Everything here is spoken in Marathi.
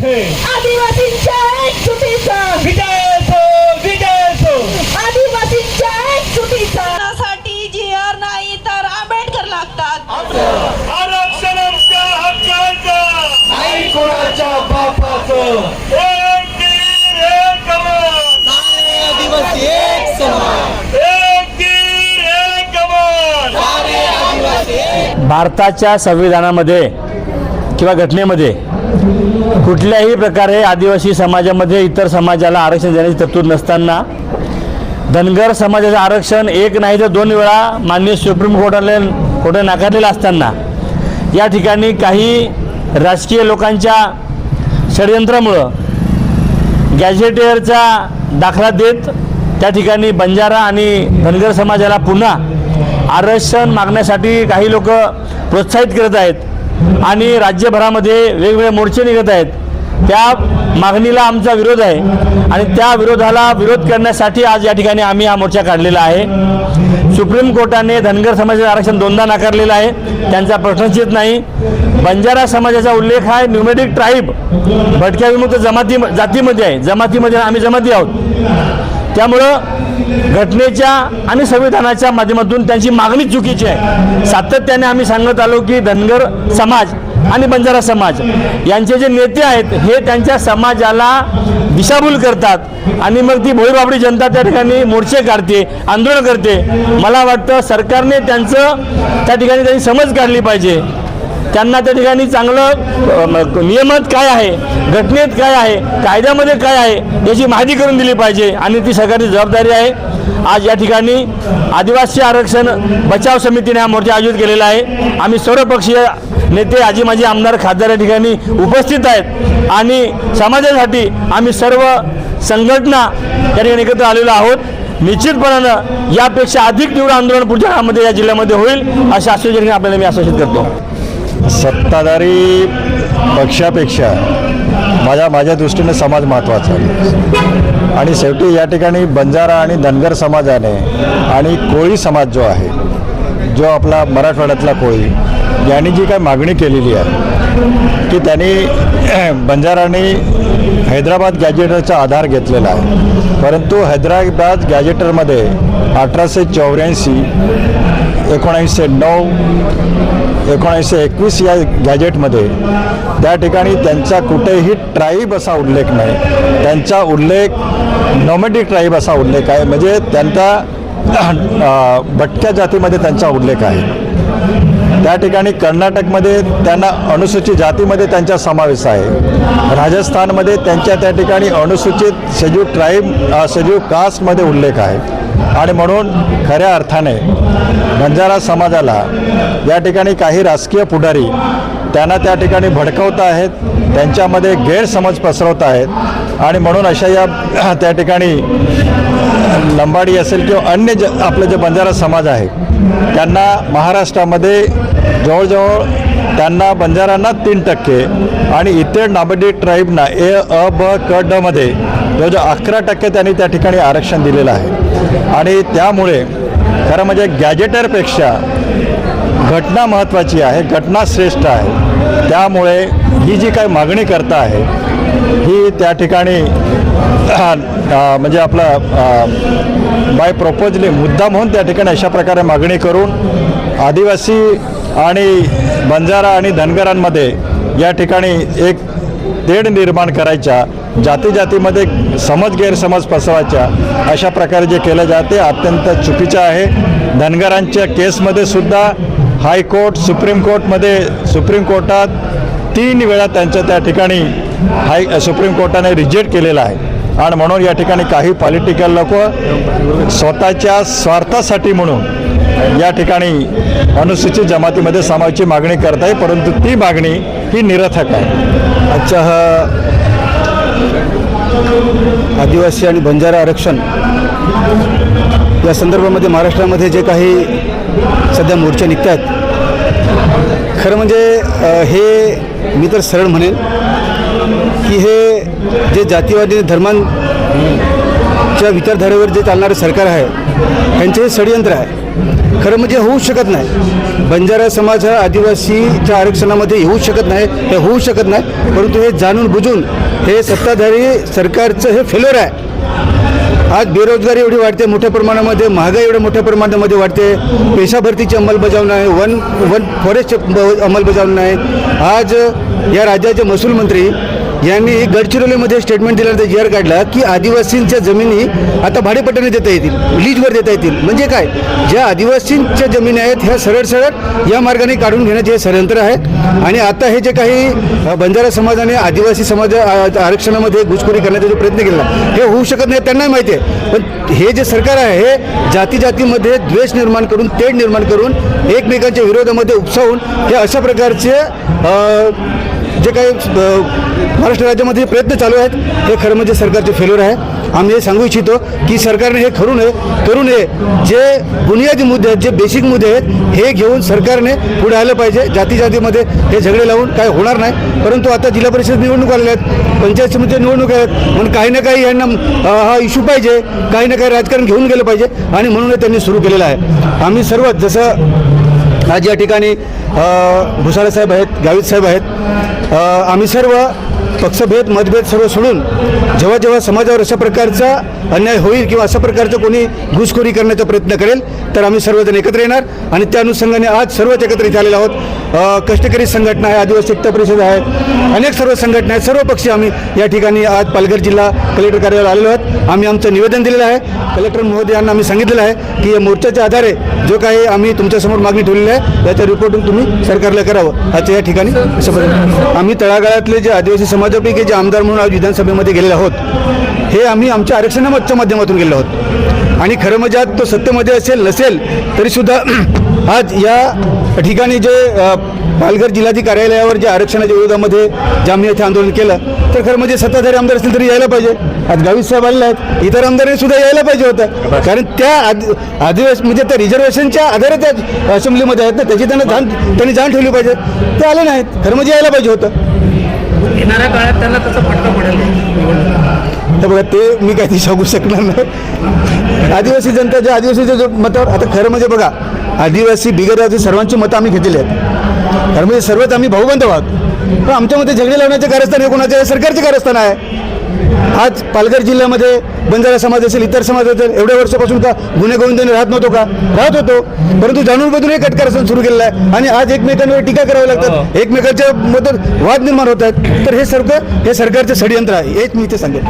आदिवासींच्या एकजुटीचा विजय असो विजय असो आदिवासींच्या एकजुटीचा साठी जी आर नाही तर आंबेडकर लागतात. आरक्षण आमच्या हक्काचा. नाही कोणाच्या बापाचं. एक तीर एक कमान आदिवासी एक समान एक तीर एक कमान भारताच्या संविधानामध्ये किंवा घटनेमध्ये कुठल्याही प्रकारे आदिवासी समाजामध्ये इतर समाजाला आरक्षण देण्याची तरतूद नसताना धनगर समाजाचं आरक्षण एक नाही तर दोन वेळा माननीय सुप्रीम कोर्टाने कोर्टाने नाकारलेलं असताना या ठिकाणी काही राजकीय लोकांच्या षडयंत्रामुळं गॅझेटेअरचा दाखला देत त्या ठिकाणी बंजारा आणि धनगर समाजाला पुन्हा आरक्षण मागण्यासाठी काही लोक प्रोत्साहित करत आहेत. आणि राज्यभरामध्ये वेगवेगळे मोर्चे निघत आहेत. त्या मागणीला आमचा विरोध आहे. आणि त्या विरोधाला विरोध करण्यासाठी आज या ठिकाणी आम्ही हा मोर्चा काढलेला आहे. सुप्रीम कोर्टाने धनगर समाजाचे आरक्षण दोनदा नाकारलेलं आहे. त्यांचा प्रश्नच येत नाही. बंजारा समाजाचा उल्लेख आहे. न्युमेटिक ट्राईब भटक्या विमुक्त जमाती जातीमध्ये आहे. जमातीमध्ये आम्ही जमाती आहोत. त्यामुळं घटनेच्या आणि संविधानाच्या माध्यमातून त्यांची मागणी चुकीची आहे. सातत्याने आम्ही सांगत आलो की धनगर समाज आणि बंजारा समाज यांचे जे नेते आहेत हे त्यांच्या समाजाला दिशाभूल करतात आणि मग ती भोईबाबडी जनता त्या ठिकाणी मोर्चे काढते आंदोलन करते. मला वाटतं सरकारने त्यांचं त्या ठिकाणी त्यांनी समज काढली पाहिजे. त्यांना त्या ठिकाणी चांगलं नियमात काय आहे घटनेत काय आहे कायद्यामध्ये काय आहे याची माहिती करून दिली पाहिजे. आणि ती सरकारची जबाबदारी आहे. आज या ठिकाणी आदिवासी आरक्षण बचाव समितीने हा मोर्चा आयोजित केलेला आहे. आम्ही सर्वपक्षीय नेते आजी माजी आमदार खासदार या ठिकाणी उपस्थित आहेत. आणि समाजासाठी आम्ही सर्व संघटना या ठिकाणी एकत्र आलेलो आहोत. निश्चितपणानं यापेक्षा अधिक तीव्र आंदोलन पुढच्या काळामध्ये या जिल्ह्यामध्ये होईल अशा आश्वासन आपल्याला मी आश्वासित करतो. सत्ताधारी पक्षापेक्षा माझ्या माझ्या दृष्टीने समाज महत्त्वाचा आहे. आणि शेवटी या ठिकाणी बंजारा आणि धनगर समाजाने आणि कोळी समाज जो आहे जो आपला मराठवाड्यातला कोळी यांनी जी काय मागणी केलेली आहे की त्यांनी बंजाराने हैदराबाद गॅजेटरचा आधार घेतलेला आहे. परंतु हैदराबाद गॅजेटरमध्ये अठराशे चौऱ्याऐंशी एकोणऐंशी नऊ एकोणीसशे एकवीस या गॅजेटमध्ये त्या ठिकाणी त्यांचा कुठेही ट्राईब असा उल्लेख नाही. त्यांचा उल्लेख नॉमेटिक ट्राईब असा उल्लेख आहे. म्हणजे त्यांचा भटक्या जातीमध्ये त्यांचा उल्लेख आहे. त्या ठिकाणी कर्नाटकमध्ये त्यांना अनुसूचित जातीमध्ये त्यांचा समावेश आहे. राजस्थानमध्ये त्यांच्या त्या ठिकाणी अनुसूचित शेड्यू ट्राईब शेड्यू कास्टमध्ये उल्लेख आहे. आणि म्हणून खऱ्या अर्थाने बंजारा समाजाला या ठिकाणी काही राजकीय पुढारी त्यांना त्या ठिकाणी भडकवत आहेत त्यांच्यामध्ये गैरसमज पसरवत आहेत आणि म्हणून अशा या त्या ठिकाणी लंबाडी असेल किंवा अन्य ज आपलं जे बंजारा समाज आहे त्यांना महाराष्ट्रामध्ये जवळजवळ त्यांना बंजारांना तीन टक्के आणि इतर नाबडी ट्राईबना ए अ ब क डमध्ये जवळजवळ अकरा टक्के त्यांनी त्या ठिकाणी आरक्षण दिलेलं आहे. आणि त्यामुळे खरं म्हणजे गॅजेटरपेक्षा घटना महत्त्वाची आहे घटना श्रेष्ठ आहे. त्यामुळे ही जी काही मागणी करता आहे ही त्या ठिकाणी म्हणजे आपला बाय प्रपोजली मुद्दा म्हणून त्या ठिकाणी अशा प्रकारे मागणी करून आदिवासी आणि बंजारा आणि धनगरांमध्ये या ठिकाणी एक तेढ निर्माण करायच्या जाती जातीमध्ये समज गैरसमज पसरवायच्या अशा प्रकारे जे केलं जाते अत्यंत चुकीचं आहे. धनगरांच्या केसमध्ये सुद्धा हायकोर्ट सुप्रीम कोर्टमध्ये सुप्रीम कोर्टात तीन वेळा त्यांच्या त्या ठिकाणी हाय सुप्रीम कोर्टाने रिजेक्ट केलेला आहे. आणि म्हणून या ठिकाणी काही पॉलिटिकल लोक स्वतःच्या स्वार्थासाठी म्हणून या ठिकाणी अनुसूचित जमातीमध्ये समाजाची मागणी करत आहे परंतु ती मागणी ही निरर्थक आहे. आजच्या हा आदिवासी आणि बंजारा आरक्षण या संदर्भामध्ये महाराष्ट्रामध्ये जे काही सध्या मोर्चे निघत आहेत खरं म्हणजे हे मी तर सरळ म्हणेन की हे जे जातीवादी धर्मांच्या विचारधारेवर जे चालणारं सरकार आहे त्यांचे हे षडयंत्र आहे. खरं म्हणजे होऊ शकत नाही. बंजारा समाज हा आदिवासीच्या आरक्षणामध्ये येऊ शकत नाही हे होऊ शकत नाही परंतु हे जाणून बुजून हे सत्ताधारी सरकारचं हे फेलर आहे. आज बेरोजगारी एवढी वाढते मोठ्या प्रमाणामध्ये महागाई एवढ्या मोठ्या प्रमाणामध्ये वाढते पेशाभरतीची अंमलबजावणी आहे वन वन फॉरेस्टची अंमलबजावणी आहे आज या राज्याचे महसूल मंत्री यांनी गडचिरोलीमध्ये स्टेटमेंट दिल्यानंतर जी काढला की आदिवासींच्या जमिनी आता भाडेपट्ट्याने देता येतील लीजवर देता येतील. म्हणजे काय? ज्या आदिवासींच्या जमिनी आहेत ह्या सरळ सरळ या मार्गाने काढून घेण्याचे हे षडयंत्र आहे आणि आता हे जे काही बंजारा समाजाने आदिवासी समाज आरक्षणामध्ये घुसखोरी करण्याचा जो प्रयत्न केला हे होऊ शकत नाही त्यांनाही माहिती आहे. पण हे जे सरकार आहे हे जाती जातीमध्ये द्वेष निर्माण करून तेढ निर्माण करून एकमेकांच्या विरोधामध्ये उपसावून हे अशा प्रकारचे जे काही महाराष्ट्र राज्यामध्ये प्रयत्न चालू आहेत हे खरं म्हणजे सरकारचे फेल्युअर आहे. आम्ही हे सांगू इच्छितो की सरकारने हे करू नये करू नये. जे बुनियादी मुद्दे आहेत जे बेसिक मुद्दे आहेत हे घेऊन सरकारने पुढे आलं पाहिजे. जाती जातीमध्ये हे झगडे लावून काय होणार नाही. परंतु आता जिल्हा परिषद निवडणूक आलेल्या आहेत पंचायत समिती निवडणूक आहेत. म्हणून काही ना काही यांना हा इश्यू पाहिजे. काही ना काही राजकारण घेऊन गेलं पाहिजे. आणि म्हणून हे त्यांनी सुरू केलेलं आहे. आम्ही सर्व जसं आज या ठिकाणी भुसाळे साहेब आहेत गावित साहेब आहेत. आम्ही सर्व पक्षभेद मतभेद सर्व सोडून जेव्हा जेव्हा समाजावर अशा प्रकारचा अन्याय होईल किंवा अशा प्रकारचं कोणी घुसखोरी करण्याचा प्रयत्न करेल तर आम्ही सर्वजण एकत्र येणार. आणि त्या अनुषंगाने आज सर्वच एकत्र इथे आलेलो आहोत कष्टकरी संघटना आहे आदिवासी एकता परिषद आहे. अनेक सर्व संघटना आहेत सर्व पक्षी आम्ही या ठिकाणी आज पालघर जिल्हा कलेक्टर कार्यालयाला आलेलो आहोत. आम्ही आमचं निवेदन दिलेलं आहे. कलेक्टर महोदयांना आम्ही सांगितलेलं आहे की या मोर्चाच्या आधारे जो काही आम्ही तुमच्यासमोर मागणी ठेवलेली आहे त्याच्या रिपोर्टिंग तुम्ही सरकारला करावं. आजच्या या ठिकाणी आम्ही तळागाळातले जे आदिवासी समाज समाजापैकी जे आमदार म्हणून आज विधानसभेमध्ये गेलेले आहोत हे आम्ही आमच्या आरक्षणाच्या माध्यमातून गेलो आहोत. आणि खरं म्हणजे आज तो सत्तेमध्ये असेल नसेल तरीसुद्धा आज या ठिकाणी जे पालघर जिल्हाधिकारी कार्यालयावर जे आरक्षणाच्या विरोधामध्ये जे आम्ही येथे आंदोलन केलं तर खरं म्हणजे सत्ताधारी आमदार असतील तरी यायला पाहिजे. आज गावित साहेब आलेले आहेत इतर आमदारांनी सुद्धा यायला पाहिजे होतं. कारण त्या अधिवेशन म्हणजे त्या रिझर्वेशनच्या आधारे त्या असेंब्लीमध्ये आहेत ना त्याची त्यांना जाण त्यांनी जाण ठेवली पाहिजे. ते आले नाहीत खरं म्हणजे यायला पाहिजे होतं. येणाऱ्या काळात त्यांना त्याचा फटका पडेल. तर बघा ते मी काही सांगू शकणार नाही. आदिवासी जनता ज्या आदिवासीच्या जो मतावर आता खरं म्हणजे बघा आदिवासी बिगर आदिवासी सर्वांची मतं आम्ही घेतलेली आहेत. कारण म्हणजे सर्वच आम्ही भाऊबंद आहोत. पण आमच्यामध्ये झगडे लावण्याचे कारस्थान हे कोणाचे? सरकारचे कारस्थान आहे. आज पालघर जिल्ह्यामध्ये बंजारा समाज असेल इतर समाज असेल एवढ्या वर्षापासून का गुन्हे गोविंदाने राहत नव्हतो का? राहत होतो. परंतु जाणून बदलून हे कटकारस्थान सुरू केलेलं आहे आणि आज एकमेकांवर टीका करावी लागतात. एकमेकांच्या मधून वाद निर्माण होत आहेत. तर हे सर्व हे सरकारचं षडयंत्र आहे. हेच मी इथे सांगेन.